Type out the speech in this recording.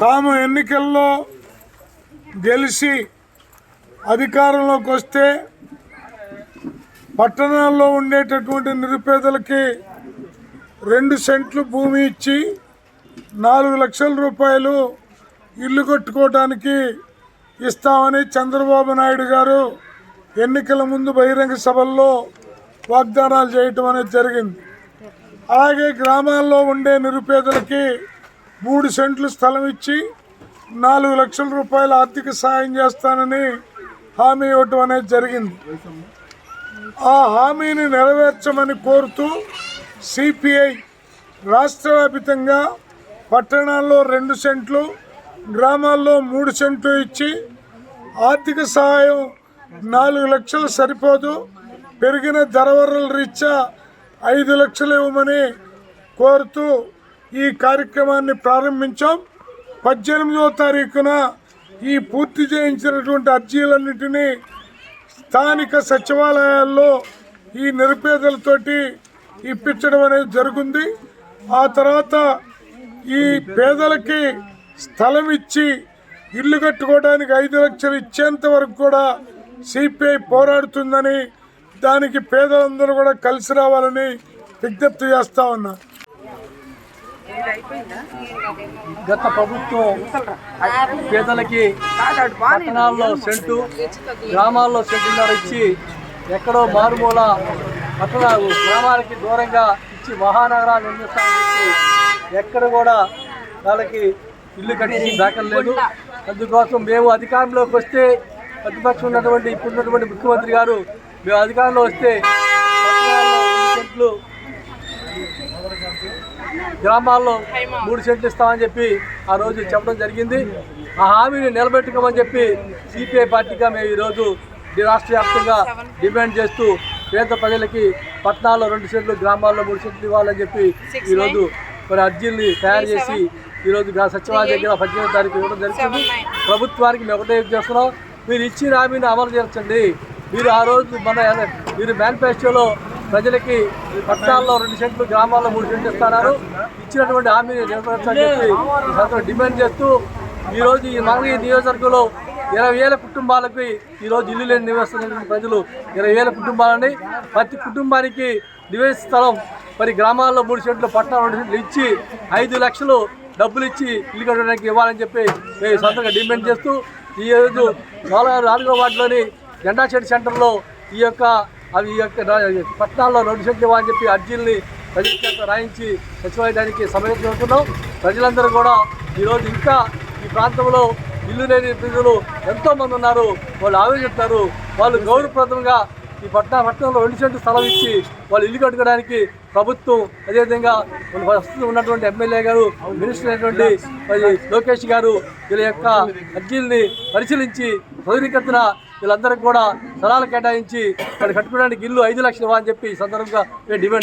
తాము ఎన్నికల్లో గెలిచి అధికారంలోకి వస్తే పట్టణాల్లో ఉండేటటువంటి నిరుపేదలకి రెండు సెంట్లు భూమి ఇచ్చి నాలుగు లక్షల రూపాయలు ఇల్లు కట్టుకోవడానికి ఇస్తామని చంద్రబాబు నాయుడు గారు ఎన్నికల ముందు బహిరంగ సభల్లో వాగ్దానాలు చేయటం అనేది జరిగింది. అలాగే గ్రామాల్లో ఉండే నిరుపేదలకి మూడు సెంట్లు స్థలం ఇచ్చి నాలుగు లక్షల రూపాయల ఆర్థిక సాయం చేస్తానని హామీ ఇవ్వటం అనేది జరిగింది. ఆ హామీని నెరవేర్చమని కోరుతూ సిపిఐ రాష్ట్రవ్యాపితంగా పట్టణాల్లో రెండు సెంట్లు గ్రామాల్లో మూడు సెంట్లు ఇచ్చి ఆర్థిక సహాయం నాలుగు లక్షలు సరిపోదు. పెరిగిన ధరవరల రీత్యా ఐదు లక్షలు ఇవ్వమని కోరుతూ ఈ కార్యక్రమాన్ని ప్రారంభించాం. పద్దెనిమిదవ తారీఖున ఈ పూర్తి చేయించినటువంటి అర్జీలన్నింటినీ స్థానిక సచివాలయాల్లో ఈ నిరుపేదలతోటి ఇప్పించడం అనేది జరుగుంది. ఆ తర్వాత ఈ పేదలకి స్థలం ఇచ్చి ఇల్లు కట్టుకోవడానికి ఐదు లక్షలు ఇచ్చేంత వరకు కూడా సిపిఐ పోరాడుతుందని దానికి పేదలందరూ కూడా కలిసి రావాలని విజ్ఞప్తి చేస్తా ఉన్నా. గత ప్రభుత్వం పేదలకి పట్టణాల్లో సెంటు గ్రామాల్లో సెంటున్నర ఇచ్చి ఎక్కడో మారుమూల పట్టణ గ్రామాలకి దూరంగా ఇచ్చి మహానగరాలు నిర్మిస్తామని చెప్పి ఎక్కడ కూడా వాళ్ళకి ఇల్లు కట్టించిన దాఖలు లేదు. అందుకోసం మేము అధికారంలోకి వస్తే ప్రతిపక్షం ఉన్నటువంటి ఇప్పుడున్నటువంటి ముఖ్యమంత్రి గారు మేము అధికారంలో వస్తే సెంట్లు గ్రామాల్లో మూడు సెంట్లు ఇస్తామని చెప్పి ఆ రోజు చెప్పడం జరిగింది. ఆ హామీని నిలబెట్టుకోమని చెప్పి సిపిఐ పార్టీగా మేము ఈరోజు రాష్ట్ర వ్యాప్తంగా డిమాండ్ చేస్తూ పేద ప్రజలకి పట్టణాల్లో రెండు సెంట్లు గ్రామాల్లో మూడు సెంట్లు ఇవ్వాలని చెప్పి ఈరోజు మరి అర్జీల్ని తయారు చేసి ఈరోజు సచివాలయం దగ్గర పద్దెనిమిది తారీఖు ఇవ్వడం జరుగుతుంది ప్రభుత్వానికి మేము ఒకటే చేస్తున్నాం. మీరు ఇచ్చిన హామీని అమలు చేర్చండి. మీరు ఆ రోజు మన మీరు మేనిఫెస్టోలో ప్రజలకి పట్టణాల్లో రెండు సెంట్లు గ్రామాల్లో మూడు సెంట్లు ఇస్తున్నారు ఇచ్చినటువంటి హామీని నెరవేర్చని చెప్పి డిమాండ్ చేస్తూ ఈరోజు ఈ మంగళగిరి నియోజకవర్గంలో ఇరవై వేల కుటుంబాలకి ఈరోజు ఇల్లు లేని నివసిస్తున్న ప్రజలు ఇరవై వేల కుటుంబాలని ప్రతి కుటుంబానికి నివేశ స్థలం మరి గ్రామాల్లో మూడు సెంట్లు పట్టణాలు రెండు సెంట్లు ఇచ్చి ఐదు లక్షలు డబ్బులు ఇచ్చి ఇల్లు కట్టడానికి ఇవ్వాలని చెప్పి మేము సొంతంగా డిమాండ్ చేస్తూ ఈ రోజు నాలుగో నాలుగో వార్డులోని జెండా సెంటర్లో ఈ యొక్క అవి ఈ యొక్క పట్టణాల్లో రెండు సెంట్లు ఇవ్వాలని చెప్పి అర్జీల్ని ప్రజల చేత రాయించి సచివాలయానికి సమర్పించుకుంటున్నాం ప్రజలందరూ కూడా ఈరోజు ఇంకా ఈ ప్రాంతంలో ఇల్లు లేని ప్రజలు ఎంతోమంది ఉన్నారు. వాళ్ళు ఆవేశిస్తారు వాళ్ళు గౌరవప్రదంగా ఈ పట్టణ పట్టణంలో రెండు సెంట్లు స్థలం ఇచ్చి వాళ్ళు ఇల్లు కట్టుకోవడానికి ప్రభుత్వం అదేవిధంగా ప్రస్తుతం ఉన్నటువంటి ఎమ్మెల్యే గారు మినిస్టర్ అయినటువంటి మరి లోకేష్ గారు వీళ్ళ యొక్క అర్జీల్ని పరిశీలించి సౌకర్యకర్తన వీళ్ళందరికీ కూడా స్థలాలు కేటాయించి వాళ్ళు కట్టుకోవడానికి ఇల్లు ఐదు లక్షలు ఇవ్వాలని చెప్పి ఈ సందర్భంగా మేము డిమాండ్